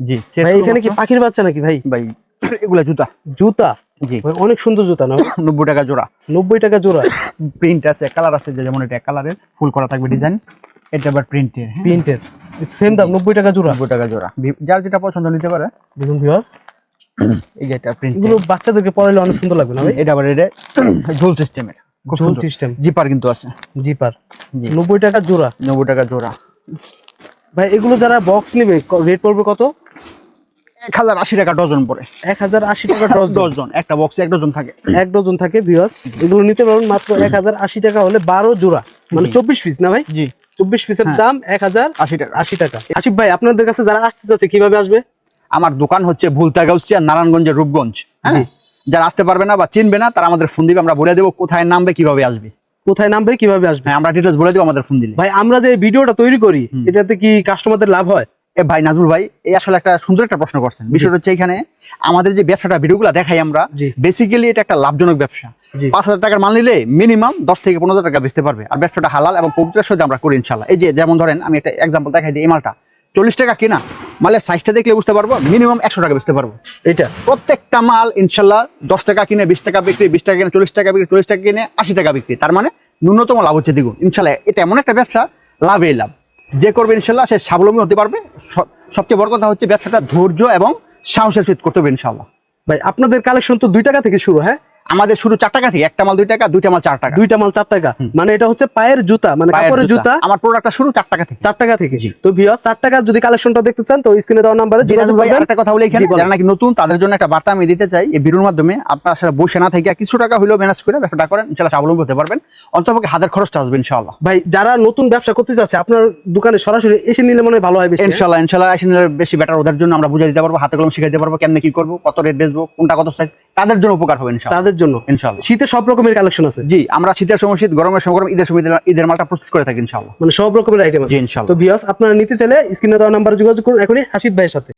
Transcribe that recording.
জি ভাই এখানে কি পাখির বাচ্চা নাকি ভাই? ভাই এগুলা জুতা। জুতা? জি। অনেক সুন্দর জুতা না? নব্বই টাকা জোড়া। নব্বই টাকা জোড়া। প্রিন্ট আছে কালার আছে যেমন এটা কালারের ফুল করা থাকবে ডিজাইন। এটা আবার প্রিন্টের প্রিন্টের। সেম দাম নব্বই টাকা জোড়া। নব্বই টাকা জোড়া। যার যেটা পছন্দ নিতে পারে। দেখুন ভিউয়ার্স এই যে এটা প্রিন্ট এগুলো বাচ্চাদেরকে পড়াইলে অনেক সুন্দর লাগবে না এটা আবার এটা ঝোল সিস্টেমের। ঝোল সিস্টেম। জিপার কিন্তু আছে। জিপার। নব্বই টাকা জোড়া। নব্বই টাকা জোড়া। ভাই এগুলো যারা বক্স নেবে রেট পড়বে কত? এক হাজার আশি টাকা ডজন পড়ে। এক হাজার আশি টাকা ডজন। একটা বক্সে এক ডজন থাকে। এক ডজন থাকে ভিউয়ার্স এগুলো নিতে পারবেন মাত্র এক হাজার আশি টাকা হলে বারো জোড়া। মানে। চব্বিশ পিস না ভাই? জি। চব্বিশ পিসের হ্যাঁ। দাম এক হাজার আশি টাকা। আশি টাকা আশিফ ভাই আপনাদের কাছে যারা আসতে চাচ্ছে কীভাবে আসবে? আমার দোকান হচ্ছে ভুলতাগাউসিয়া নারায়ণগঞ্জের রূপগঞ্জ হ্যাঁ? যারা আসতে পারবে না বা চিনবে না তারা আমাদের ফোন দিবে আমরা বলে দেবো কোথায় নামবে কীভাবে আসবে। কোথায় নামবে কীভাবে আসবে? হ্যাঁ আমরা ডিটেলস বলে দেবো আমাদের ফোন দিলে। ভাই আমরা যে ভিডিওটা তৈরি করি এটাতে কি কাস্টমারদের লাভ হয়? ভাই নাজমুল ভাই এই আসলে একটা সুন্দর একটা প্রশ্ন করছেন। বিষয়টা হচ্ছে এখানে আমাদের যে ব্যবসাটা ভিডিওগুলো দেখাই আমরা। বেসিক্যালি এটা একটা লাভজনক ব্যবসা। পাঁচ হাজার টাকার মাল নিলে মিনিমাম দশ থেকে পনেরো হাজার টাকা বেচতে পারবে। আর ব্যবসাটা হালাল এবং পবিত্রের সাথে আমরা করি ইনশাল্লাহ এই যে যেমন ধরেন আমি একটা এক্সাম্পল দেখাই দিই এই মালটা। চল্লিশ টাকা কিনা মালের সাইজটা দেখলে বুঝতে পারব মিনিমাম একশো টাকা বেচতে পারব। এটা প্রত্যেকটা মাল ইনশাল্লাহ দশ টাকা কিনে বিশ টাকা বিক্রি বিশ টাকা কিনে চল্লিশ টাকা বিক্রি চল্লিশ টাকা কিনে আশি টাকা বিক্রি। তার মানে ন্যূনতম লাভ হচ্ছে দ্বিগুণ। ইনশাল্লাহ এটা এমন একটা ব্যবসা লাভেই লাভ। যে করবে ইনশাল্লাহ, সে স্বাবলম্বী হতে পারবে। সবচেয়ে বড় কথা হচ্ছে ব্যবসাটা ধৈর্য এবং সাহসের সহিত করতে হবে ইনশাল্লাহ। ভাই, আপনাদের কালেকশন তো দুই টাকা থেকে শুরু হ্যাঁ? আমাদের শুরু চার টাকা থেকে একটা মাল দুই টাকা দুইটা মাল চার টাকা। দুইটা মাল চার টাকা। মানে এটা হচ্ছে পায়ের জুতা মানে কাপড়ের জুতা। আমার প্রোডাক্টটা শুরু চার টাকা থেকে। চার টাকা থেকে। তো ভিউয়ার্স চার টাকা যদি কালেকশনটা দেখতে চান তো স্ক্রিনে দেওয়া নাম্বারে যোগাযোগ করবেন। আরেকটা কথা বলে এখানে যারা নাকি নতুন তাদের জন্য একটা বার্তা আমি দিতে চাই এই ভিডিওর মাধ্যমে আপনারা আসলে বসে না থেকে কিছু টাকা হলেও ম্যানেজ করে ব্যবসাটা করেন ইনশাল্লাহ স্বাবলম্বী হতে পারবেন। অন্তপক্ষে হাতের খরচটা আসবে ইনশাল্লাহ ভাই যারা নতুন ব্যবসা করতে চাচ্ছে আপনার দোকানে সরাসরি এসে নিলে মনে হয় ভালো হয় বেশি হ্যাঁ? ইনশাল্লাহ ইনশাল্লাহ আসলে বেশি বেটার ওদের জন্য আমরা বুঝে দিতে পারব হাতে কলম শিখাইতে পারব কেমনে কি করব কত রেট বেচবো কোনটা কত সাইজ তাদের জন্য উপকার হবে ইনশাল্লাহ তাদের জন্য। ইনশাআল্লাহ। শীতে সব রকমের কালেকশন আছে। জি আমরা শীতের সময় শীত গরমের সময় গরম ঈদের সময় ঈদের- ঈদের মালটা প্রস্তুত করে থাকি ইনশাআল্লাহ। মানে সব রকমের আইটেম আছে। জি ইনশাআল্লাহ। তো ভিউয়ার্স আপনারা নিতে চাইলে স্ক্রিনে দেওয়া নাম্বারে যোগাযোগ করুন এখনই হাসিব ভাইয়ের সাথে।